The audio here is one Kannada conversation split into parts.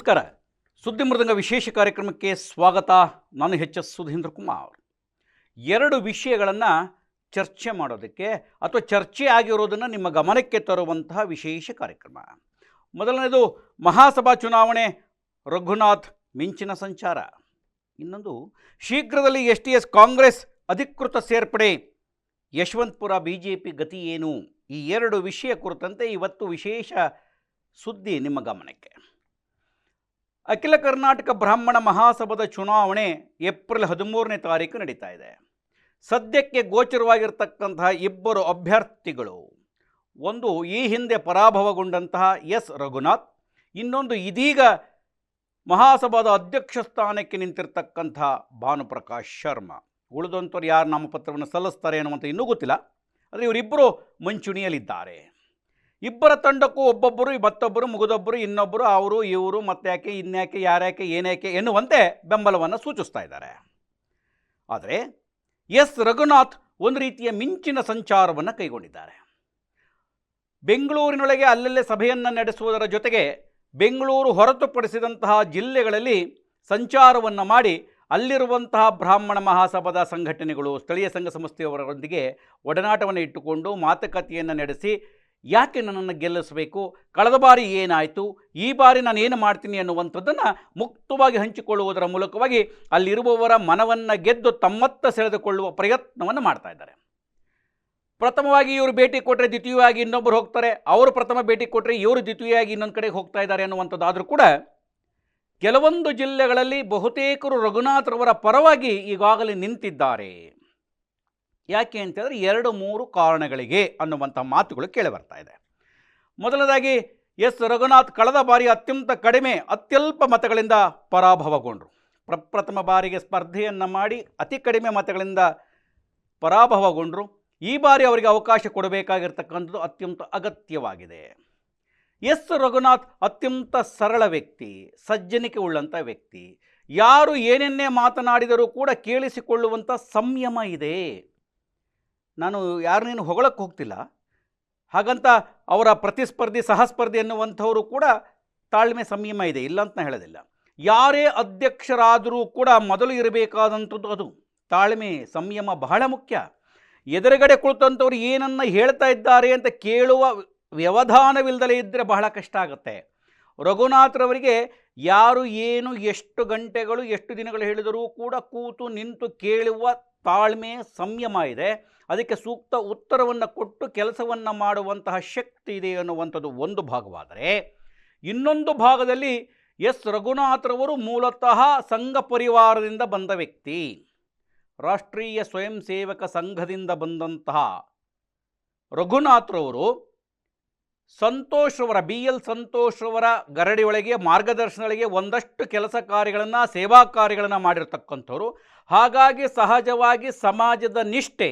ನಮಸ್ಕಾರ. ಸುದ್ದಿ ಮೃದಂಗ ವಿಶೇಷ ಕಾರ್ಯಕ್ರಮಕ್ಕೆ ಸ್ವಾಗತ. ನಾನು ಎಚ್ ಎಸ್ ಸುಧೀಂದ್ರ ಕುಮಾರ್. ಎರಡು ವಿಷಯಗಳನ್ನು ಚರ್ಚೆ ಮಾಡೋದಕ್ಕೆ ಅಥವಾ ಚರ್ಚೆ ಆಗಿರೋದನ್ನು ನಿಮ್ಮ ಗಮನಕ್ಕೆ ತರುವಂತಹ ವಿಶೇಷ ಕಾರ್ಯಕ್ರಮ. ಮೊದಲನೇದು, ಮಹಾಸಭಾ ಚುನಾವಣೆ, ರಘುನಾಥ್ ಮಿಂಚಿನ ಸಂಚಾರ. ಇನ್ನೊಂದು, ಶೀಘ್ರದಲ್ಲಿ ಎಸ್ ಟಿ ಎಸ್ ಕಾಂಗ್ರೆಸ್ ಅಧಿಕೃತ ಸೇರ್ಪಡೆ. ಯಶವಂತಪುರ ಬಿ ಜೆ ಪಿ ಗತಿ ಏನು? ಈ ಎರಡು ವಿಷಯ ಕುರಿತಂತೆ ಇವತ್ತು ವಿಶೇಷ ಸುದ್ದಿ ನಿಮ್ಮ ಗಮನಕ್ಕೆ. ಅಖಿಲ ಕರ್ನಾಟಕ ಬ್ರಾಹ್ಮಣ ಮಹಾಸಭಾದ ಚುನಾವಣೆ ಏಪ್ರಿಲ್ ಹದಿಮೂರನೇ ತಾರೀಕು ನಡೀತಾ ಇದೆ. ಸದ್ಯಕ್ಕೆ ಗೋಚರವಾಗಿರ್ತಕ್ಕಂತಹ ಇಬ್ಬರು ಅಭ್ಯರ್ಥಿಗಳು, ಒಂದು ಈ ಹಿಂದೆ ಪರಾಭವಗೊಂಡಂತಹ ಎಸ್. ರಘುನಾಥ್, ಇನ್ನೊಂದು ಇದೀಗ ಮಹಾಸಭಾದ ಅಧ್ಯಕ್ಷ ಸ್ಥಾನಕ್ಕೆ ನಿಂತಿರ್ತಕ್ಕಂಥ ಭಾನುಪ್ರಕಾಶ್ ಶರ್ಮಾ. ಉಳಿದಂಥವ್ರು ಯಾರು ನಾಮಪತ್ರವನ್ನು ಸಲ್ಲಿಸ್ತಾರೆ ಅನ್ನುವಂಥ ಇನ್ನೂ ಗೊತ್ತಿಲ್ಲ. ಆದರೆ ಇವರಿಬ್ಬರು ಮುಂಚೂಣಿಯಲ್ಲಿದ್ದಾರೆ. ಇಬ್ಬರ ತಂಡಕ್ಕೂ ಒಬ್ಬೊಬ್ಬರು, ಮತ್ತೊಬ್ಬರು, ಮುಗಿದೊಬ್ಬರು, ಇನ್ನೊಬ್ಬರು, ಅವರು, ಇವರು ಮತ್ತ್ಯಾಕೆ ಇನ್ಯಾಕೆ, ಯಾರ್ಯಾಕೆ, ಏನ್ಯಾಕೆ ಎನ್ನುವಂತೆ ಬೆಂಬಲವನ್ನು ಸೂಚಿಸ್ತಾ ಇದ್ದಾರೆ. ಆದರೆ ಎಸ್. ರಘುನಾಥ್ ಒಂದು ರೀತಿಯ ಮಿಂಚಿನ ಸಂಚಾರವನ್ನು ಕೈಗೊಂಡಿದ್ದಾರೆ. ಬೆಂಗಳೂರಿನೊಳಗೆ ಅಲ್ಲಲ್ಲೇ ಸಭೆಯನ್ನು ನಡೆಸುವುದರ ಜೊತೆಗೆ ಬೆಂಗಳೂರು ಹೊರತುಪಡಿಸಿದಂತಹ ಜಿಲ್ಲೆಗಳಲ್ಲಿ ಸಂಚಾರವನ್ನು ಮಾಡಿ ಅಲ್ಲಿರುವಂತಹ ಬ್ರಾಹ್ಮಣ ಮಹಾಸಭಾದ ಸಂಘಟನೆಗಳು, ಸ್ಥಳೀಯ ಸಂಘ ಸಂಸ್ಥೆಯವರೊಂದಿಗೆ ಒಡನಾಟವನ್ನು ಇಟ್ಟುಕೊಂಡು ಮಾತುಕತೆಯನ್ನು ನಡೆಸಿ ಯಾಕೆ ನನ್ನನ್ನು ಗೆಲ್ಲಿಸಬೇಕು? ಕಳೆದ ಬಾರಿ ಏನಾಯಿತು? ಈ ಬಾರಿ ನಾನು ಏನು ಮಾಡ್ತೀನಿ ಅನ್ನುವಂಥದ್ದನ್ನು ಮುಕ್ತವಾಗಿ ಹಂಚಿಕೊಳ್ಳುವುದರ ಮೂಲಕವಾಗಿ ಅಲ್ಲಿರುವವರ ಮನವನ್ನು ಗೆದ್ದು ತಮ್ಮತ್ತ ಸೆಳೆದುಕೊಳ್ಳುವ ಪ್ರಯತ್ನವನ್ನು ಮಾಡ್ತಾ ಇದ್ದಾರೆ. ಪ್ರಥಮವಾಗಿ ಇವರು ಭೇಟಿ ಕೊಟ್ಟರೆ ದ್ವಿತೀಯವಾಗಿ ಇನ್ನೊಬ್ಬರು ಹೋಗ್ತಾರೆ. ಅವರು ಪ್ರಥಮ ಭೇಟಿ ಕೊಟ್ಟರೆ ಇವರು ದ್ವಿತೀಯವಾಗಿ ಇನ್ನೊಂದು ಕಡೆಗೆ ಹೋಗ್ತಾ ಇದ್ದಾರೆ ಅನ್ನುವಂಥದ್ದಾದರೂ ಕೂಡ ಕೆಲವೊಂದು ಜಿಲ್ಲೆಗಳಲ್ಲಿ ಬಹುತೇಕರು ರಘುನಾಥ್ರವರ ಪರವಾಗಿ ಈಗಾಗಲೇ ನಿಂತಿದ್ದಾರೆ. ಯಾಕೆ ಅಂತೇಳಿದ್ರೆ ಎರಡು ಮೂರು ಕಾರಣಗಳಿಗೆ ಅನ್ನುವಂಥ ಮಾತುಗಳು ಕೇಳಿ ಬರ್ತಾ ಇದೆ. ಮೊದಲನೇದಾಗಿ, ಎಸ್. ರಘುನಾಥ್ ಕಳೆದ ಬಾರಿ ಅತ್ಯಂತ ಕಡಿಮೆ, ಅತ್ಯಲ್ಪ ಮತಗಳಿಂದ ಪರಾಭವಗೊಂಡರು. ಪ್ರಪ್ರಥಮ ಬಾರಿಗೆ ಸ್ಪರ್ಧೆಯನ್ನು ಮಾಡಿ ಅತಿ ಕಡಿಮೆ ಮತಗಳಿಂದ ಪರಾಭವಗೊಂಡರು. ಈ ಬಾರಿ ಅವರಿಗೆ ಅವಕಾಶ ಕೊಡಬೇಕಾಗಿರ್ತಕ್ಕಂಥದ್ದು ಅತ್ಯಂತ ಅಗತ್ಯವಾಗಿದೆ. ಎಸ್. ರಘುನಾಥ್ ಅತ್ಯಂತ ಸರಳ ವ್ಯಕ್ತಿ, ಸಜ್ಜನಿಕೆ ಉಳ್ಳಂಥ ವ್ಯಕ್ತಿ. ಯಾರು ಏನನ್ನೇ ಮಾತನಾಡಿದರೂ ಕೂಡ ಕೇಳಿಸಿಕೊಳ್ಳುವಂಥ ಸಂಯಮ ಇದೆ. ನಾನು ಯಾರನ್ನೇನು ಹೊಗಳಕ್ಕೆ ಹೋಗ್ತಿಲ್ಲ. ಹಾಗಂತ ಅವರ ಪ್ರತಿಸ್ಪರ್ಧಿ, ಸಹಸ್ಪರ್ಧಿ ಎನ್ನುವಂಥವರು ಕೂಡ ತಾಳ್ಮೆ, ಸಂಯಮ ಇದೆ. ಇಲ್ಲ ಅಂತ ಹೇಳೋದಿಲ್ಲ. ಯಾರೇ ಅಧ್ಯಕ್ಷರಾದರೂ ಕೂಡ ಮೊದಲು ಇರಬೇಕಾದಂಥದ್ದು ಅದು. ತಾಳ್ಮೆ, ಸಂಯಮ ಬಹಳ ಮುಖ್ಯ. ಎದುರುಗಡೆ ಕುಳಿತಂಥವ್ರು ಏನನ್ನು ಹೇಳ್ತಾ ಇದ್ದಾರೆ ಅಂತ ಕೇಳುವ ವ್ಯವಧಾನವಿಲ್ಲದಲೇ ಇದ್ದರೆ ಬಹಳ ಕಷ್ಟ ಆಗುತ್ತೆ. ರಘುನಾಥ್ರವರಿಗೆ ಯಾರು ಏನು ಎಷ್ಟು ಗಂಟೆಗಳು, ಎಷ್ಟು ದಿನಗಳು ಹೇಳಿದರೂ ಕೂಡ ಕೂತು ನಿಂತು ಕೇಳುವ ತಾಳ್ಮೆ ಸಂಯಮ ಇದೆ ಅದಕ್ಕೆ ಸೂಕ್ತ ಉತ್ತರವನ್ನು ಕೊಟ್ಟು ಕೆಲಸವನ್ನು ಮಾಡುವಂತಹ ಶಕ್ತಿ ಇದೆ ಅನ್ನುವಂಥದ್ದು ಒಂದು ಭಾಗವಾದರೆ, ಇನ್ನೊಂದು ಭಾಗದಲ್ಲಿ ಎಸ್. ರಘುನಾಥ್ರವರು ಮೂಲತಃ ಸಂಘ ಪರಿವಾರದಿಂದ ಬಂದ ವ್ಯಕ್ತಿ, ರಾಷ್ಟ್ರೀಯ ಸ್ವಯಂ ಸೇವಕ ಸಂಘದಿಂದ ಬಂದಂತಹ ರಘುನಾಥ್ರವರು ಸಂತೋಷ್ರವರ ಬಿ ಎಲ್ ಸಂತೋಷ್ರವರ ಗರಡಿಯೊಳಗೆ ಮಾರ್ಗದರ್ಶನಗಳಿಗೆ ಒಂದಷ್ಟು ಕೆಲಸ ಕಾರ್ಯಗಳನ್ನು, ಸೇವಾ ಕಾರ್ಯಗಳನ್ನು ಮಾಡಿರ್ತಕ್ಕಂಥವ್ರು. ಹಾಗಾಗಿ ಸಹಜವಾಗಿ ಸಮಾಜದ ನಿಷ್ಠೆ,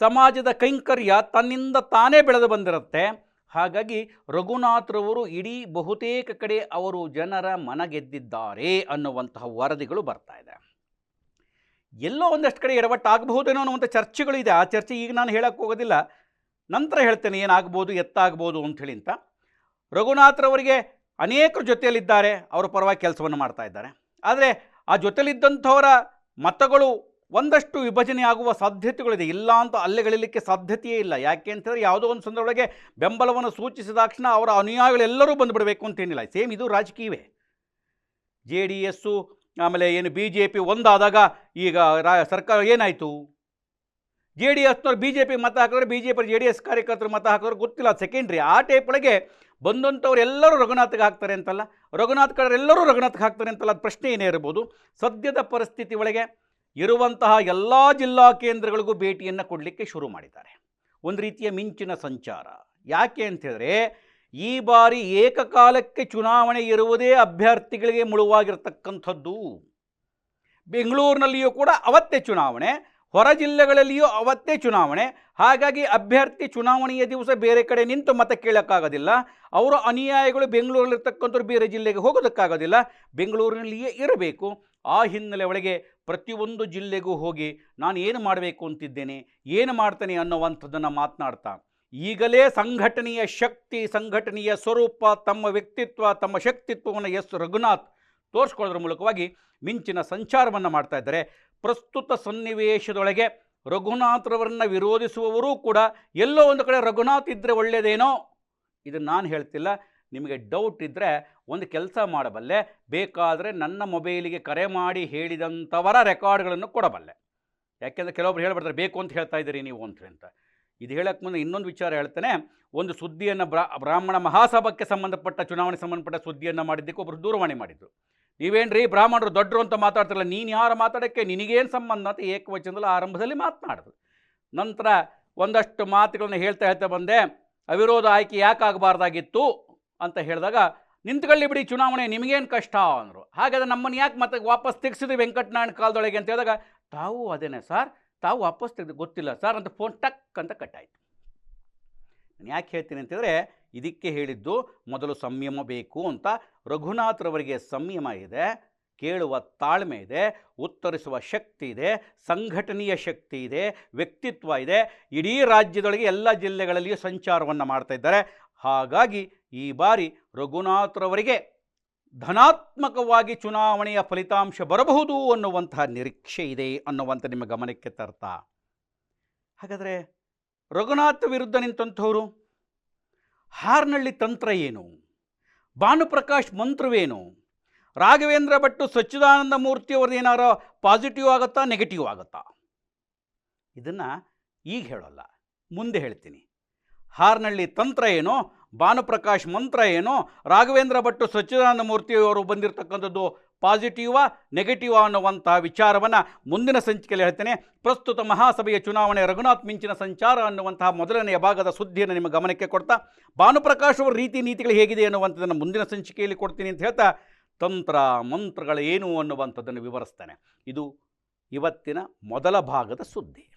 ಸಮಾಜದ ಕೈಂಕರ್ಯ ತನ್ನಿಂದ ತಾನೇ ಬೆಳೆದು ಬಂದಿರುತ್ತೆ. ಹಾಗಾಗಿ ರಘುನಾಥ್ರವರು ಇಡೀ ಬಹುತೇಕ ಕಡೆ ಅವರು ಜನರ ಮನ ಗೆದ್ದಿದ್ದಾರೆ ಅನ್ನುವಂತಹ ವರದಿಗಳು ಬರ್ತಾ ಇದೆ. ಎಲ್ಲೋ ಒಂದಷ್ಟು ಕಡೆ ಎಡವಟ್ಟಾಗಬಹುದೇನೋ ಅನ್ನುವಂಥ ಚರ್ಚೆಗಳು ಇದೆ. ಆ ಚರ್ಚೆ ಈಗ ನಾನು ಹೇಳಕ್ಕೆ ಹೋಗೋದಿಲ್ಲ. ನಂತರ ಹೇಳ್ತೇನೆ ಏನಾಗ್ಬೋದು, ಎತ್ತಾಗ್ಬೋದು ಅಂಥೇಳಿ ಅಂತ. ರಘುನಾಥ್ರವರಿಗೆ ಅನೇಕರು ಜೊತೆಯಲ್ಲಿದ್ದಾರೆ, ಅವರ ಪರವಾಗಿ ಕೆಲಸವನ್ನು ಮಾಡ್ತಾ ಇದ್ದಾರೆ. ಆದರೆ ಆ ಜೊತೆಯಲ್ಲಿದ್ದಂಥವರ ಮತಗಳು ಒಂದಷ್ಟು ವಿಭಜನೆ ಆಗುವ ಸಾಧ್ಯತೆಗಳಿದೆ. ಇಲ್ಲ ಅಂತ ಅಲ್ಲೆಗಳಿಲಿಕ್ಕೆ ಸಾಧ್ಯತೆಯೇ ಇಲ್ಲ. ಯಾಕೆ ಅಂತಂದರೆ ಯಾವುದೋ ಒಂದು ಸಂದರ್ಭದೊಳಗೆ ಬೆಂಬಲವನ್ನು ಸೂಚಿಸಿದ ತಕ್ಷಣ ಅವರ ಅನುಯಾಯಿಗಳೆಲ್ಲರೂ ಬಂದುಬಿಡಬೇಕು ಅಂತೇನಿಲ್ಲ ಸೇಮ್ ಇದು ರಾಜಕೀಯವೇ. ಜೆ ಡಿ ಎಸ್ಸು, ಆಮೇಲೆ ಏನು ಬಿ ಜೆ ಪಿ ಒಂದಾದಾಗ ಈಗ ರಾ ಸರ್ಕಾರ ಏನಾಯಿತು? ಜೆ ಡಿ ಎಸ್ನವ್ರು ಬಿ ಜೆ ಪಿ ಮತ ಹಾಕಿದ್ರೆ B J P J D S ಕಾರ್ಯಕರ್ತರು ಮತ ಹಾಕಿದ್ರೆ ಗೊತ್ತಿಲ್ಲ. ಸೆಕೆಂಡ್ರಿ ಆ ಟೈಪ್ ಒಳಗೆ ಬಂದಂಥವ್ರು ಎಲ್ಲರೂ ರಘುನಾಥ್ಗೆ ಹಾಕ್ತಾರೆ ಅಂತಲ್ಲ. ರಘುನಾಥ್ ಎಲ್ಲರೂ ರಘುನಾಥ್ಗೆ ಹಾಕ್ತಾರೆ ಅಂತಲ್ಲ. ಅದು ಪ್ರಶ್ನೆ ಏನೇ ಇರ್ಬೋದು. ಸದ್ಯದ ಪರಿಸ್ಥಿತಿ ಒಳಗೆ ಇರುವಂತಹ ಎಲ್ಲ ಜಿಲ್ಲಾ ಕೇಂದ್ರಗಳಿಗೂ ಭೇಟಿಯನ್ನು ಕೊಡಲಿಕ್ಕೆ ಶುರು ಮಾಡಿದ್ದಾರೆ. ಒಂದು ರೀತಿಯ ಮಿಂಚಿನ ಸಂಚಾರ. ಯಾಕೆ ಅಂತ ಹೇಳಿದ್ರೆ, ಈ ಬಾರಿ ಏಕಕಾಲಕ್ಕೆ ಚುನಾವಣೆ ಇರುವುದೇ ಅಭ್ಯರ್ಥಿಗಳಿಗೆ ಮುಳುವಾಗಿರ್ತಕ್ಕಂಥದ್ದು. ಬೆಂಗಳೂರಿನಲ್ಲಿಯೂ ಕೂಡ ಅವತ್ತೇ ಚುನಾವಣೆ. ಹೊರ ಜಿಲ್ಲೆಗಳಲ್ಲಿಯೂ ಅವತ್ತೇ ಚುನಾವಣೆ. ಹಾಗಾಗಿ ಅಭ್ಯರ್ಥಿ ಚುನಾವಣೆಯ ದಿವಸ ಬೇರೆ ಕಡೆ ನಿಂತು ಮತ ಕೇಳೋಕ್ಕಾಗೋದಿಲ್ಲ. ಅವರ ಅನುಯಾಯಿಗಳು ಬೆಂಗಳೂರಲ್ಲಿರ್ತಕ್ಕಂಥವ್ರು ಬೇರೆ ಜಿಲ್ಲೆಗೆ ಹೋಗೋದಕ್ಕಾಗೋದಿಲ್ಲ. ಬೆಂಗಳೂರಿನಲ್ಲಿಯೇ ಇರಬೇಕು. ಆ ಹಿನ್ನೆಲೆ ಒಳಗೆ ಪ್ರತಿಯೊಂದು ಜಿಲ್ಲೆಗೂ ಹೋಗಿ ನಾನು ಏನು ಮಾಡಬೇಕು ಅಂತಿದ್ದೇನೆ, ಏನು ಮಾಡ್ತೇನೆ ಅನ್ನೋವಂಥದ್ದನ್ನು ಮಾತನಾಡ್ತಾ. ಈಗಲೇ ಸಂಘಟನೆಯ ಶಕ್ತಿ, ಸಂಘಟನೆಯ ಸ್ವರೂಪ, ತಮ್ಮ ವ್ಯಕ್ತಿತ್ವ, ತಮ್ಮ ಶಕ್ತಿತ್ವವನ್ನು ಎಸ್. ರಘುನಾಥ್ ತೋರಿಸ್ಕೊಳ್ಳೋದ್ರ ಮೂಲಕವಾಗಿ ಮಿಂಚಿನ ಸಂಚಾರವನ್ನು ಮಾಡ್ತಾ ಇದ್ದಾರೆ. ಪ್ರಸ್ತುತ ಸನ್ನಿವೇಶದೊಳಗೆ ರಘುನಾಥ್ರವರನ್ನು ವಿರೋಧಿಸುವವರೂ ಕೂಡ ಎಲ್ಲೋ ಒಂದು ಕಡೆ ರಘುನಾಥ್ ಇದ್ದರೆ ಒಳ್ಳೆಯದೇನೋ ಇದನ್ನು ನಾನು ಹೇಳ್ತಿಲ್ಲ. ನಿಮಗೆ ಡೌಟ್ ಇದ್ದರೆ ಒಂದು ಕೆಲಸ ಮಾಡಬಲ್ಲೆ. ಬೇಕಾದರೆ ನನ್ನ ಮೊಬೈಲಿಗೆ ಕರೆ ಮಾಡಿ ಹೇಳಿದಂಥವರ ರೆಕಾರ್ಡ್ಗಳನ್ನು ಕೊಡಬಲ್ಲೆ. ಯಾಕೆಂದರೆ ಕೆಲವೊಬ್ರು ಹೇಳ್ಬಿಡ್ತಾರೆ, ಬೇಕು ಅಂತ ಹೇಳ್ತಾ ಇದ್ದೀರಿ ನೀವು ಅಂತ ಅಂತ. ಇದು ಹೇಳಕ್ಕೆ ಮುಂದೆ ಇನ್ನೊಂದು ವಿಚಾರ ಹೇಳ್ತೇನೆ. ಒಂದು ಸುದ್ದಿಯನ್ನು ಬ್ರಾ, ಬ್ರಾಹ್ಮಣ ಮಹಾಸಭಕ್ಕೆ ಸಂಬಂಧಪಟ್ಟ ಚುನಾವಣೆ ಸಂಬಂಧಪಟ್ಟ ಸುದ್ದಿಯನ್ನು ಮಾಡಿದ್ದಕ್ಕೆ ಒಬ್ಬರು ದೂರವಾಣಿ ಮಾಡಿದ್ರು. ನೀವೇನ್ರಿ ಬ್ರಾಹ್ಮಣರು ದೊಡ್ಡರು ಅಂತ ಮಾತಾಡ್ತಿರಲ್ಲ, ನೀನು ಯಾರು ಮಾತಾಡೋಕ್ಕೆ ನಿನಗೇನು ಸಂಬಂಧ ಅಂತ ಏಕವಚನದಲ್ಲಿ ಆರಂಭದಲ್ಲಿ ಮಾತನಾಡಿದ್ರು ನಂತರ ಒಂದಷ್ಟು ಮಾತುಗಳನ್ನ ಹೇಳ್ತಾ ಹೇಳ್ತಾ ಬಂದೆ, ಅವಿರೋಧ ಆಯ್ಕೆ ಯಾಕಾಗಬಾರ್ದಾಗಿತ್ತು ಅಂತ ಹೇಳಿದಾಗ, ನಿಂತ್ಕೊಳ್ಳಿ ಬಿಡಿ ಚುನಾವಣೆ ನಿಮಗೇನು ಕಷ್ಟ ಅಂದರು. ಹಾಗಾದರೆ ನಮ್ಮನ್ನು ಯಾಕೆ ಮತ್ತೆ ವಾಪಸ್ ತೆಗೆಸಿದ್ವಿ ವೆಂಕಟನಾರಾಯಣ ಕಾಲದೊಳಗೆ ಅಂತ ಹೇಳಿದಾಗ, ತಾವು ಅದೇನೇ ಸರ್, ತಾವು ವಾಪಸ್ ತೆಗೆದು ಗೊತ್ತಿಲ್ಲ ಸರ್ ಅಂತ ಫೋನ್ ಟಕ್ ಅಂತ ಕಟ್ಟಾಯಿತು. ನಾನು ಯಾಕೆ ಹೇಳ್ತೀನಿ ಅಂತಂದರೆ ಇದಕ್ಕೆ ಹೇಳಿದ್ದು ಮೊದಲು ಸಂಯಮ ಬೇಕು ಅಂತ ರಘುನಾಥ್ರವರಿಗೆ ಸಂಯಮ ಇದೆ, ಕೇಳುವ ತಾಳ್ಮೆ ಇದೆ, ಉತ್ತರಿಸುವ ಶಕ್ತಿ ಇದೆ, ಸಂಘಟನೆಯ ಶಕ್ತಿ ಇದೆ, ವ್ಯಕ್ತಿತ್ವ ಇದೆ. ಇಡೀ ರಾಜ್ಯದೊಳಗೆ ಎಲ್ಲ ಜಿಲ್ಲೆಗಳಲ್ಲಿಯೂ ಸಂಚಾರವನ್ನು ಮಾಡ್ತಾ ಇದ್ದಾರೆ. ಹಾಗಾಗಿ ಈ ಬಾರಿ ರಘುನಾಥ್ರವರಿಗೆ ಧನಾತ್ಮಕವಾಗಿ ಚುನಾವಣೆಯ ಫಲಿತಾಂಶ ಬರಬಹುದು ಅನ್ನುವಂತಹ ನಿರೀಕ್ಷೆ ಇದೆ ಅನ್ನುವಂಥ ನಿಮ್ಮ ಗಮನಕ್ಕೆ ತರ್ತಾ. ಹಾಗಾದರೆ ರಘುನಾಥ್ ವಿರುದ್ಧ ನಿಂತಂಥವರು? ಹಾರ್ನಳ್ಳಿ ತಂತ್ರ ಏನು? ಭಾನುಪ್ರಕಾಶ್ ಮಂತ್ರವೇನು? ರಾಘವೇಂದ್ರ ಭಟ್ಟು ಸಚ್ಚಿದಾನಂದ ಮೂರ್ತಿಯವ್ರದ್ದು ಏನಾರೋ ಪಾಸಿಟಿವ್ ಆಗುತ್ತಾ ನೆಗೆಟಿವ್ ಆಗುತ್ತಾ? ಇದನ್ನು ಈಗ ಹೇಳೋಲ್ಲ, ಮುಂದೆ ಹೇಳ್ತೀನಿ. ಹಾರ್ನಳ್ಳಿ ತಂತ್ರ ಏನು? ಭಾನುಪ್ರಕಾಶ್ ಮಂತ್ರ ಏನು? ರಾಘವೇಂದ್ರ ಭಟ್ಟು ಸಚ್ಚಿದಾನಂದ ಮೂರ್ತಿಯವರು ಬಂದಿರತಕ್ಕಂಥದ್ದು ಪಾಸಿಟಿವಾ, ನೆಗೆಟಿವಾ ಅನ್ನುವಂತಹ ವಿಚಾರವನ್ನು ಮುಂದಿನ ಸಂಚಿಕೆಯಲ್ಲಿ ಹೇಳ್ತೇನೆ. ಪ್ರಸ್ತುತ ಮಹಾಸಭೆಯ ಚುನಾವಣೆ ರಘುನಾಥ್ ಮಿಂಚಿನ ಸಂಚಾರ ಅನ್ನುವಂತಹ ಮೊದಲನೆಯ ಭಾಗದ ಸುದ್ದಿಯನ್ನು ನಿಮ್ಮ ಗಮನಕ್ಕೆ ಕೊಡ್ತಾ, ಭಾನುಪ್ರಕಾಶ್ ಅವರ ರೀತಿ ನೀತಿಗಳು ಹೇಗಿದೆ ಅನ್ನುವಂಥದ್ದನ್ನು ಮುಂದಿನ ಸಂಚಿಕೆಯಲ್ಲಿ ಕೊಡ್ತೀನಿ ಅಂತ ಹೇಳ್ತಾ, ತಂತ್ರ ಮಂತ್ರಗಳು ಏನು ಅನ್ನುವಂಥದ್ದನ್ನು ವಿವರಿಸ್ತೇನೆ. ಇದು ಇವತ್ತಿನ ಮೊದಲ ಭಾಗದ ಸುದ್ದಿ.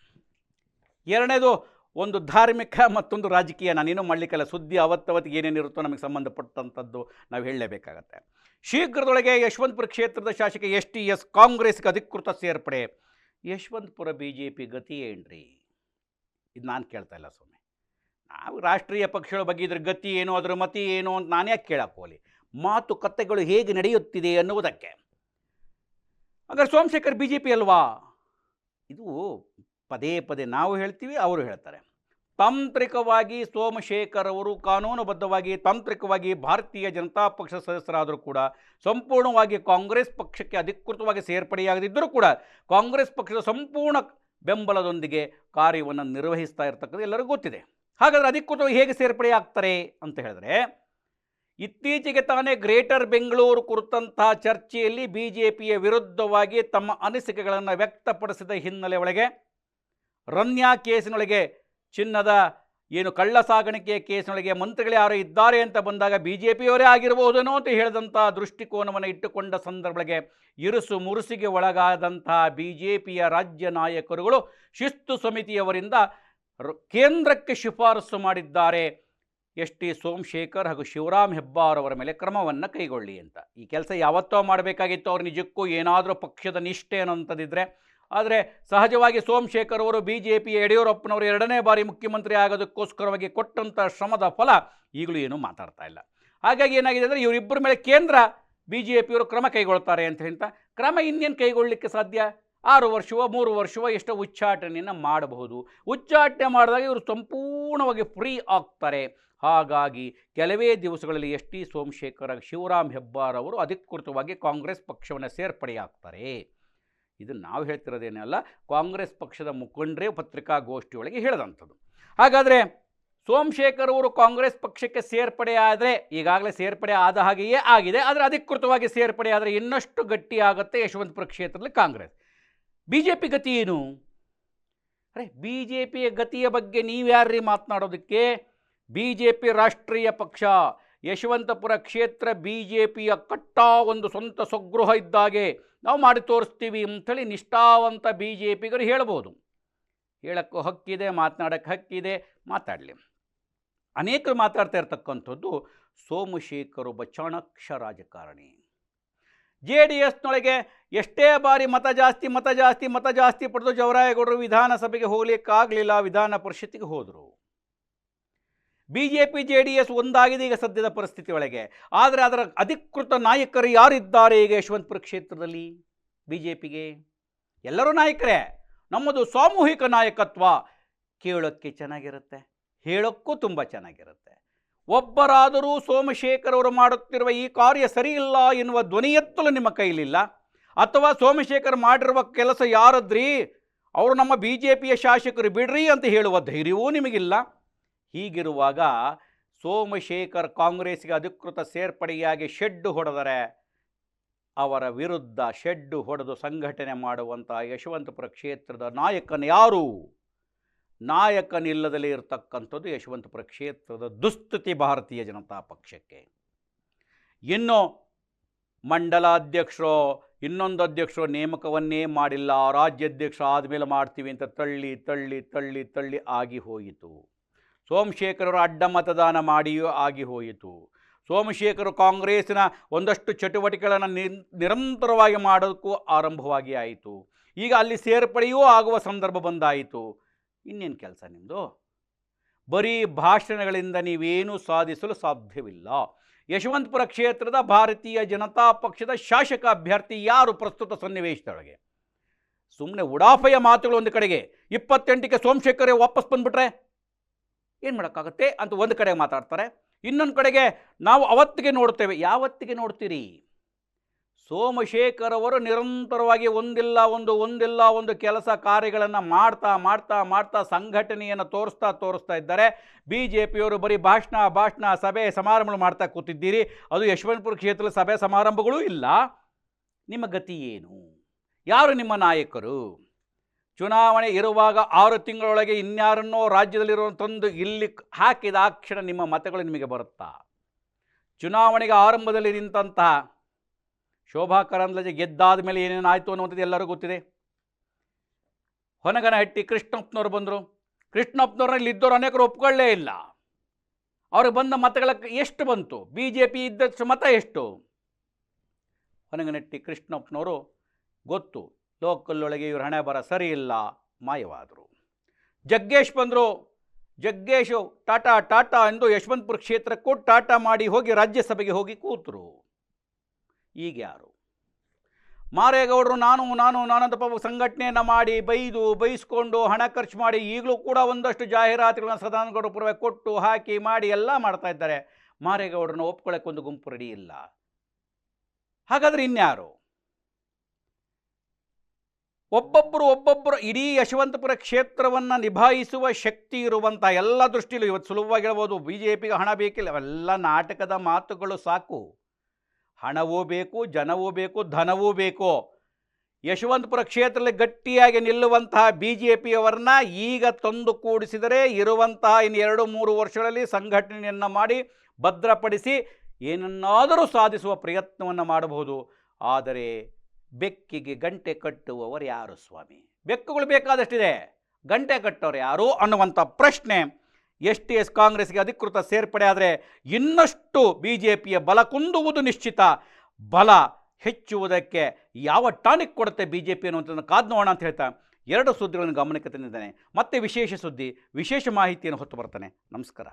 ಎರಡನೇದು ಒಂದು ಧಾರ್ಮಿಕ ಮತ್ತೊಂದು ರಾಜಕೀಯ ನಾನೇನು ಮಾಡಲಿಕ್ಕೆಲ್ಲ, ಸುದ್ದಿ ಅವತ್ತವತ್ತಿಗೆ ಏನೇನಿರುತ್ತೋ ನಮಗೆ ಸಂಬಂಧಪಟ್ಟಂಥದ್ದು ನಾವು ಹೇಳಲೇಬೇಕಾಗತ್ತೆ. ಶೀಘ್ರದೊಳಗೆ ಯಶವಂತಪುರ ಕ್ಷೇತ್ರದ ಶಾಸಕ ಎಸ್ ಟಿ ಎಸ್ ಕಾಂಗ್ರೆಸ್ಗೆ ಅಧಿಕೃತ ಸೇರ್ಪಡೆ. ಯಶವಂತಪುರ ಬಿ ಜೆ ಪಿ ಗತಿ ಏನ್ರಿ? ಇದು ನಾನು ಕೇಳ್ತಾ ಇಲ್ಲ ಸ್ವಾಮಿ. ನಾವು ರಾಷ್ಟ್ರೀಯ ಪಕ್ಷಗಳ ಬಗ್ಗೆ ಇದ್ರ ಗತಿ ಏನು, ಅದರ ಮತಿ ಏನು ಅಂತ ನಾನು ಯಾಕೆ ಕೇಳಕ್ಕೆ ಹೋಗಲಿ? ಮಾತುಕತೆಗಳು ಹೇಗೆ ನಡೆಯುತ್ತಿದೆ ಅನ್ನುವುದಕ್ಕೆ. ಹಾಗಾದ್ರೆ ಸೋಮಶೇಖರ್ ಬಿ ಜೆ ಪಿ ಅಲ್ವಾ? ಇದು ಪದೇ ಪದೇ ನಾವು ಹೇಳ್ತೀವಿ, ಅವರು ಹೇಳ್ತಾರೆ. ತಾಂತ್ರಿಕವಾಗಿ ಸೋಮಶೇಖರ್ ಅವರು ಕಾನೂನುಬದ್ಧವಾಗಿ, ತಾಂತ್ರಿಕವಾಗಿ ಭಾರತೀಯ ಜನತಾ ಪಕ್ಷ ಸದಸ್ಯರಾದರೂ ಕೂಡ, ಸಂಪೂರ್ಣವಾಗಿ ಕಾಂಗ್ರೆಸ್ ಪಕ್ಷಕ್ಕೆ ಅಧಿಕೃತವಾಗಿ ಸೇರ್ಪಡೆಯಾಗದಿದ್ದರೂ ಕೂಡ, ಕಾಂಗ್ರೆಸ್ ಪಕ್ಷದ ಸಂಪೂರ್ಣ ಬೆಂಬಲದೊಂದಿಗೆ ಕಾರ್ಯವನ್ನು ನಿರ್ವಹಿಸ್ತಾ ಇರ್ತಕ್ಕಂಥ ಎಲ್ಲರಿಗೂ ಗೊತ್ತಿದೆ. ಹಾಗಾದರೆ ಅಧಿಕೃತವಾಗಿ ಹೇಗೆ ಸೇರ್ಪಡೆ ಆಗ್ತಾರೆ ಅಂತ ಹೇಳಿದ್ರೆ, ಇತ್ತೀಚೆಗೆ ತಾನೇ ಗ್ರೇಟರ್ ಬೆಂಗಳೂರು ಕುರಿತಂತಹ ಚರ್ಚೆಯಲ್ಲಿ ಬಿ ಜೆ ಪಿಯ ವಿರುದ್ಧವಾಗಿ ತಮ್ಮ ಅನಿಸಿಕೆಗಳನ್ನು ವ್ಯಕ್ತಪಡಿಸಿದ ಹಿನ್ನೆಲೆ ಒಳಗೆ ರನ್ಯಾ ಕೇಸಿನೊಳಗೆ ಚಿನ್ನದ, ಏನು ಕಳ್ಳ ಸಾಗಾಣಿಕೆಯ ಕೇಸಿನೊಳಗೆ ಮಂತ್ರಿಗಳು ಯಾರು ಇದ್ದಾರೆ ಅಂತ ಬಂದಾಗ ಬಿ ಜೆ ಪಿಯವರೇ ಆಗಿರಬಹುದೇನೋ ಅಂತ ಹೇಳಿದಂಥ ದೃಷ್ಟಿಕೋನವನ್ನು ಇಟ್ಟುಕೊಂಡ ಸಂದರ್ಭಗಳಿಗೆ ಇರುಸು ಮುರುಸಿಗೆ ಒಳಗಾದಂತಹ ಬಿ ಜೆ ಪಿಯ ರಾಜ್ಯ ನಾಯಕರುಗಳು ಶಿಸ್ತು ಸಮಿತಿಯವರಿಂದ ಕೇಂದ್ರಕ್ಕೆ ಶಿಫಾರಸು ಮಾಡಿದ್ದಾರೆ. ಎಸ್ ಟಿ ಸೋಮಶೇಖರ್ ಹಾಗೂ ಶಿವರಾಮ್ ಹೆಬ್ಬಾರ್ ಅವರ ಮೇಲೆ ಕ್ರಮವನ್ನು ಕೈಗೊಳ್ಳಿ ಅಂತ. ಈ ಕೆಲಸ ಯಾವತ್ತೋ ಮಾಡಬೇಕಾಗಿತ್ತು, ಅವ್ರು ನಿಜಕ್ಕೂ ಏನಾದರೂ ಪಕ್ಷದ ನಿಷ್ಠೆ ಅನ್ನೋಂಥದ್ದಿದ್ರೆ ಆದರೆ ಸಹಜವಾಗಿ ಸೋಮಶೇಖರ್ ಅವರು ಬಿ ಜೆ ಪಿ ಯಡಿಯೂರಪ್ಪನವರು ಎರಡನೇ ಬಾರಿ ಮುಖ್ಯಮಂತ್ರಿ ಆಗೋದಕ್ಕೋಸ್ಕರವಾಗಿ ಕೊಟ್ಟಂಥ ಶ್ರಮದ ಫಲ ಈಗಲೂ ಏನೂ ಮಾತಾಡ್ತಾ ಇಲ್ಲ. ಹಾಗಾಗಿ ಏನಾಗಿದೆ ಅಂದರೆ ಇವರಿಬ್ಬರ ಮೇಲೆ ಕೇಂದ್ರ ಬಿ ಜೆ ಪಿಯವರು ಕ್ರಮ ಕೈಗೊಳ್ತಾರೆ ಅಂತ ಹೇಳ್ತಾ, ಕ್ರಮ ಇನ್ನೇನು ಕೈಗೊಳ್ಳಲಿಕ್ಕೆ ಸಾಧ್ಯ? ಆರು ವರ್ಷವೋ, ಮೂರು ವರ್ಷವೋ ಎಷ್ಟೋ ಉಚ್ಚಾಟನೆಯನ್ನು ಮಾಡಬಹುದು. ಉಚ್ಚಾಟನೆ ಮಾಡಿದಾಗ ಇವರು ಸಂಪೂರ್ಣವಾಗಿ ಫ್ರೀ ಆಗ್ತಾರೆ. ಹಾಗಾಗಿ ಕೆಲವೇ ದಿವಸಗಳಲ್ಲಿ ಎಸ್ ಟಿ ಸೋಮಶೇಖರ್ ಶಿವರಾಮ್ ಹೆಬ್ಬಾರ್ ಅವರು ಅಧಿಕೃತವಾಗಿ ಕಾಂಗ್ರೆಸ್ ಪಕ್ಷವನ್ನು ಸೇರ್ಪಡೆಯಾಗ್ತಾರೆ. ಇದು ನಾವು ಹೇಳ್ತಿರೋದೇನಲ್ಲ ಕಾಂಗ್ರೆಸ್ ಪಕ್ಷದ ಮುಖಂಡರೇ ಪತ್ರಿಕಾಗೋಷ್ಠಿಯೊಳಗೆ ಹೇಳಿದಂಥದ್ದು. ಹಾಗಾದರೆ ಸೋಮಶೇಖರ್ ಅವರು ಕಾಂಗ್ರೆಸ್ ಪಕ್ಷಕ್ಕೆ ಸೇರ್ಪಡೆ ಆದರೆ, ಈಗಾಗಲೇ ಸೇರ್ಪಡೆ ಆದ ಹಾಗೆಯೇ ಆಗಿದೆ, ಆದರೆ ಅಧಿಕೃತವಾಗಿ ಸೇರ್ಪಡೆ ಆದರೆ ಇನ್ನಷ್ಟು ಗಟ್ಟಿ ಆಗುತ್ತೆ ಯಶವಂತಪುರ ಕ್ಷೇತ್ರದಲ್ಲಿ ಕಾಂಗ್ರೆಸ್. ಬಿ ಜೆ ಪಿ ಗತಿ ಏನು? ಅರೆ ಬಿ ಜೆ ಪಿಯ ಗತಿಯ ಬಗ್ಗೆ ನೀವ್ಯಾರ್ರಿ ಮಾತನಾಡೋದಕ್ಕೆ? ಬಿ ಜೆ ಪಿ ರಾಷ್ಟ್ರೀಯ ಪಕ್ಷ, ಯಶವಂತಪುರ ಕ್ಷೇತ್ರ ಬಿ ಜೆ ಪಿಯ ಕಟ್ಟ ಒಂದು ಸ್ವಂತ ಸ್ವಗೃಹ ಇದ್ದಾಗೆ ನಾವು ಮಾಡಿ ತೋರಿಸ್ತೀವಿ ಅಂಥೇಳಿ ನಿಷ್ಠಾವಂತ ಬಿ ಜೆ ಪಿಗರು ಹೇಳ್ಬೋದು. ಹೇಳೋಕ್ಕೂ ಹಕ್ಕಿದೆ, ಮಾತನಾಡೋಕ್ಕೆ ಹಕ್ಕಿದೆ, ಮಾತಾಡಲಿ. ಅನೇಕರು ಮಾತಾಡ್ತಾ ಇರ್ತಕ್ಕಂಥದ್ದು ಸೋಮಶೇಖರ್ ಒಬ್ಬ ಚಾಣಕ್ಷ ರಾಜಕಾರಣಿ. ಜೆ ಡಿ ಎಸ್ನೊಳಗೆ ಎಷ್ಟೇ ಬಾರಿ ಮತ ಜಾಸ್ತಿ ಮತ ಜಾಸ್ತಿ ಮತ ಜಾಸ್ತಿ ಪಡೆದು ಜವರಾಯಗೌಡರು ವಿಧಾನಸಭೆಗೆ ಹೋಗಲಿಕ್ಕಾಗಲಿಲ್ಲ, ವಿಧಾನ ಪರಿಷತ್ತಿಗೆ ಹೋದರು. B J P J D S ಒಂದಾಗಿದೆ ಈಗ ಸದ್ಯದ ಪರಿಸ್ಥಿತಿ ಒಳಗೆ. ಆದರೆ ಅದರ ಅಧಿಕೃತ ನಾಯಕರು ಯಾರಿದ್ದಾರೆ ಈಗ ಯಶವಂತಪುರ ಕ್ಷೇತ್ರದಲ್ಲಿ? ಬಿ ಜೆ ಪಿಗೆ ಎಲ್ಲರೂ ನಾಯಕರೇ, ನಮ್ಮದು ಸಾಮೂಹಿಕ ನಾಯಕತ್ವ ಕೇಳೋಕ್ಕೆ ಚೆನ್ನಾಗಿರುತ್ತೆ, ಹೇಳೋಕ್ಕೂ ತುಂಬ ಚೆನ್ನಾಗಿರುತ್ತೆ. ಒಬ್ಬರಾದರೂ ಸೋಮಶೇಖರ್ ಅವರು ಮಾಡುತ್ತಿರುವ ಈ ಕಾರ್ಯ ಸರಿಯಿಲ್ಲ ಎನ್ನುವ ಧ್ವನಿಯೆತ್ತಲು ನಿಮ್ಮ ಕೈಲಿಲ್ಲ? ಅಥವಾ ಸೋಮಶೇಖರ್ ಮಾಡಿರುವ ಕೆಲಸ ಯಾರದ್ರಿ? ಅವರು ನಮ್ಮ ಬಿ ಜೆ ಪಿಯ ಶಾಸಕರು ಬಿಡ್ರಿ ಅಂತ ಹೇಳುವ ಧೈರ್ಯವೂ ನಿಮಗಿಲ್ಲ? ಹೀಗಿರುವಾಗ ಸೋಮಶೇಖರ್ ಕಾಂಗ್ರೆಸ್ಗೆ ಅಧಿಕೃತ ಸೇರ್ಪಡೆಯಾಗಿ ಶೆಡ್ಡು ಹೊಡೆದರೆ ಅವರ ವಿರುದ್ಧ ಶೆಡ್ಡು ಹೊಡೆದು ಸಂಘಟನೆ ಮಾಡುವಂಥ ಯಶವಂತಪುರ ಕ್ಷೇತ್ರದ ನಾಯಕನ ಯಾರು? ನಾಯಕನಿಲ್ಲದಲ್ಲಿ ಇರತಕ್ಕಂಥದ್ದು ಯಶವಂತಪುರ ಕ್ಷೇತ್ರದ ದುಸ್ಥಿತಿ ಭಾರತೀಯ ಜನತಾ ಪಕ್ಷಕ್ಕೆ. ಇನ್ನು ಮಂಡಲಾಧ್ಯಕ್ಷರು ಇನ್ನೊಂದು ಅಧ್ಯಕ್ಷರು ನೇಮಕವನ್ನೇ ಮಾಡಿಲ್ಲ. ರಾಜ್ಯಾಧ್ಯಕ್ಷ ಆದಮೇಲೆ ಮಾಡ್ತೀವಿ ಅಂತ ತಳ್ಳಿ ತಳ್ಳಿ ತಳ್ಳಿ ತಳ್ಳಿ ಆಗಿ ಹೋಯಿತು. ಸೋಮಶೇಖರರು ಅಡ್ಡ ಮತದಾನ ಮಾಡಿಯೂ ಆಗಿ ಹೋಯಿತು. ಸೋಮಶೇಖರ್ ಕಾಂಗ್ರೆಸ್ನ ಒಂದಷ್ಟು ಚಟುವಟಿಕೆಗಳನ್ನು ನಿರಂತರವಾಗಿ ಮಾಡೋದಕ್ಕೂ ಆರಂಭವಾಗಿ ಆಯಿತು. ಈಗ ಅಲ್ಲಿ ಸೇರ್ಪಡೆಯೂ ಆಗುವ ಸಂದರ್ಭ ಬಂದಾಯಿತು. ಇನ್ನೇನು ಕೆಲಸ ನಿಮ್ಮದು ಬರೀ ಭಾಷಣಗಳಿಂದ ನೀವೇನೂ ಸಾಧಿಸಲು ಸಾಧ್ಯವಿಲ್ಲ. ಯಶವಂತಪುರ ಕ್ಷೇತ್ರದ ಭಾರತೀಯ ಜನತಾ ಪಕ್ಷದ ಶಾಸಕ ಅಭ್ಯರ್ಥಿ ಯಾರು ಪ್ರಸ್ತುತ ಸನ್ನಿವೇಶದೊಳಗೆ? ಸುಮ್ಮನೆ ಉಡಾಫೆಯ ಮಾತುಗಳು ಒಂದು ಕಡೆಗೆ, ಇಪ್ಪತ್ತೆಂಟಕ್ಕೆ ಸೋಮಶೇಖರೇ ವಾಪಸ್ ಬಂದ್ಬಿಟ್ರೆ? ಏನು ಮಾಡೋಕ್ಕಾಗುತ್ತೆ ಅಂತ ಒಂದು ಕಡೆ ಮಾತಾಡ್ತಾರೆ, ಇನ್ನೊಂದು ಕಡೆಗೆ ನಾವು ಅವತ್ತಿಗೆ ನೋಡ್ತೇವೆ ಯಾವತ್ತಿಗೆ ನೋಡ್ತೀರಿ? ಸೋಮಶೇಖರ್ ಅವರು ನಿರಂತರವಾಗಿ ಒಂದಿಲ್ಲ ಒಂದು ಒಂದಿಲ್ಲ ಒಂದು ಕೆಲಸ ಕಾರ್ಯಗಳನ್ನು ಮಾಡ್ತಾ ಮಾಡ್ತಾ ಮಾಡ್ತಾ ಸಂಘಟನೆಯನ್ನು ತೋರಿಸ್ತಾ ತೋರಿಸ್ತಾ ಇದ್ದಾರೆ. ಬಿ ಜೆ ಪಿಯವರು ಬರೀ ಭಾಷಣ ಭಾಷಣ, ಸಭೆ, ಸಮಾರಂಭಗಳು ಮಾಡ್ತಾ ಕೂತಿದ್ದೀರಿ. ಅದು ಯಶವಂತಪುರ ಕ್ಷೇತ್ರದ ಸಭೆ ಸಮಾರಂಭಗಳೂ ಇಲ್ಲ. ನಿಮ್ಮ ಗತಿ ಏನು? ಯಾರು ನಿಮ್ಮ ನಾಯಕರು? ಚುನಾವಣೆ ಇರುವಾಗ ಆರು ತಿಂಗಳೊಳಗೆ ಇನ್ಯಾರನ್ನೋ ರಾಜ್ಯದಲ್ಲಿರೋ ತಂದು ಇಲ್ಲಿ ಹಾಕಿದ ಆ ಕ್ಷಣ ನಿಮ್ಮ ಮತಗಳು ನಿಮಗೆ ಬರುತ್ತಾ? ಚುನಾವಣೆಗೆ ಆರಂಭದಲ್ಲಿ ನಿಂತಹ ಶೋಭಾ ಕರಂದ್ಲಾಜೆ ಗೆದ್ದಾದ ಮೇಲೆ ಏನೇನಾಯಿತು ಅನ್ನುವಂಥದ್ದು ಎಲ್ಲರಿಗೂ ಗೊತ್ತಿದೆ. ಹೊನಗನಹಟ್ಟಿ ಕೃಷ್ಣಪ್ಪನವ್ರು ಬಂದರು. ಕೃಷ್ಣಪ್ಪನವ್ರಲ್ಲಿ ಇದ್ದವರು ಅನೇಕರು ಒಪ್ಕೊಳ್ಳೇ ಇಲ್ಲ. ಅವ್ರಿಗೆ ಬಂದ ಮತಗಳ ಎಷ್ಟು ಬಂತು? ಬಿ ಜೆ ಪಿ ಇದ್ದಷ್ಟು ಮತ ಎಷ್ಟು? ಹೊನಗನಹಟ್ಟಿ ಕೃಷ್ಣಪ್ಪನವರು ಗೊತ್ತು. ಲೋಕಲ್ಲೊಳಗೆ ಇವರು ಹಣೆ ಬರ ಸರಿ ಇಲ್ಲ, ಮಾಯವಾದರು. ಜಗ್ಗೇಶ್ ಬಂದರು, ಜಗ್ಗೇಶು ಟಾಟಾ ಟಾಟಾ ಎಂದು ಯಶವಂತಪುರ ಕ್ಷೇತ್ರಕ್ಕೂ ಟಾಟಾ ಮಾಡಿ ಹೋಗಿ ರಾಜ್ಯಸಭೆಗೆ ಹೋಗಿ ಕೂತರು. ಈಗ ಯಾರು? ಮಾರೇಗೌಡರು ನಾನು ನಾನು ನಾನಂದ ಪಾಪ ಸಂಘಟನೆಯನ್ನು ಮಾಡಿ ಬೈದು, ಬೈಸ್ಕೊಂಡು ಹಣ ಖರ್ಚು ಮಾಡಿ ಈಗಲೂ ಕೂಡ ಒಂದಷ್ಟು ಜಾಹೀರಾತುಗಳನ್ನು ಸದಾನಗೌಡರ ಪೂರ್ವ ಕೊಟ್ಟು ಹಾಕಿ ಮಾಡಿ ಎಲ್ಲ ಮಾಡ್ತಾ ಇದ್ದಾರೆ. ಮಾರೇಗೌಡರನ್ನ ಒಪ್ಕೊಳ್ಳೋಕ್ಕೊಂದು ಗುಂಪು ರೆಡಿ ಇಲ್ಲ. ಹಾಗಾದರೆ ಇನ್ಯಾರು? ಒಬ್ಬೊಬ್ಬರು ಒಬ್ಬೊಬ್ಬರು ಇಡೀ ಯಶವಂತಪುರ ಕ್ಷೇತ್ರವನ್ನು ನಿಭಾಯಿಸುವ ಶಕ್ತಿ ಇರುವಂಥ ಎಲ್ಲ ದೃಷ್ಟಿಯಲ್ಲೂ ಇವತ್ತು ಸುಲಭವಾಗಿ ಹೇಳ್ಬೋದು ಬಿ ಜೆ ಪಿಗೆ ಹಣ ಬೇಕಿಲ್ಲ. ಅವೆಲ್ಲ ನಾಟಕದ ಮಾತುಗಳು ಸಾಕು. ಹಣವೂ ಬೇಕು, ಜನವೂ ಬೇಕು, ಧನವೂ ಬೇಕು. ಯಶವಂತಪುರ ಕ್ಷೇತ್ರದಲ್ಲಿ ಗಟ್ಟಿಯಾಗಿ ನಿಲ್ಲುವಂತಹ ಬಿ ಜೆ ಪಿಯವರನ್ನ ಈಗ ತಂದು ಕೂಡಿಸಿದರೆ ಇರುವಂತಹ ಇನ್ನು ಎರಡು ಮೂರು ವರ್ಷಗಳಲ್ಲಿ ಸಂಘಟನೆಯನ್ನು ಮಾಡಿ ಭದ್ರಪಡಿಸಿ ಏನನ್ನಾದರೂ ಸಾಧಿಸುವ ಪ್ರಯತ್ನವನ್ನು ಮಾಡಬಹುದು. ಆದರೆ ಬೆಕ್ಕಿಗೆ ಗಂಟೆ ಕಟ್ಟುವವರು ಯಾರು ಸ್ವಾಮಿ? ಬೆಕ್ಕುಗಳು ಬೇಕಾದಷ್ಟಿದೆ. ಗಂಟೆ ಕಟ್ಟೋರು ಯಾರು ಅನ್ನುವಂಥ ಪ್ರಶ್ನೆ ಎಸ್ ಟಿ ಎಸ್ ಕಾಂಗ್ರೆಸ್ಗೆ ಅಧಿಕೃತ ಸೇರ್ಪಡೆ ಆದರೆ ಇನ್ನಷ್ಟು ಬಿ ಜೆ ಪಿಯ ಬಲ ಕುಂದುವುದು ನಿಶ್ಚಿತ. ಬಲ ಹೆಚ್ಚುವುದಕ್ಕೆ ಯಾವ ಟಾನಿಕ್ ಕೊಡುತ್ತೆ ಬಿ ಜೆ ಪಿ ಅನ್ನುವಂಥದ್ದನ್ನು ಕಾದು ನೋಡೋಣ ಅಂತ ಹೇಳ್ತಾ ಎರಡು ಸುದ್ದಿಗಳನ್ನು ಗಮನಕ್ಕೆ ತಂದಿದ್ದಾನೆ. ಮತ್ತೆ ವಿಶೇಷ ಸುದ್ದಿ, ವಿಶೇಷ ಮಾಹಿತಿಯನ್ನು ಹೊತ್ತು ಬರ್ತಾನೆ. ನಮಸ್ಕಾರ.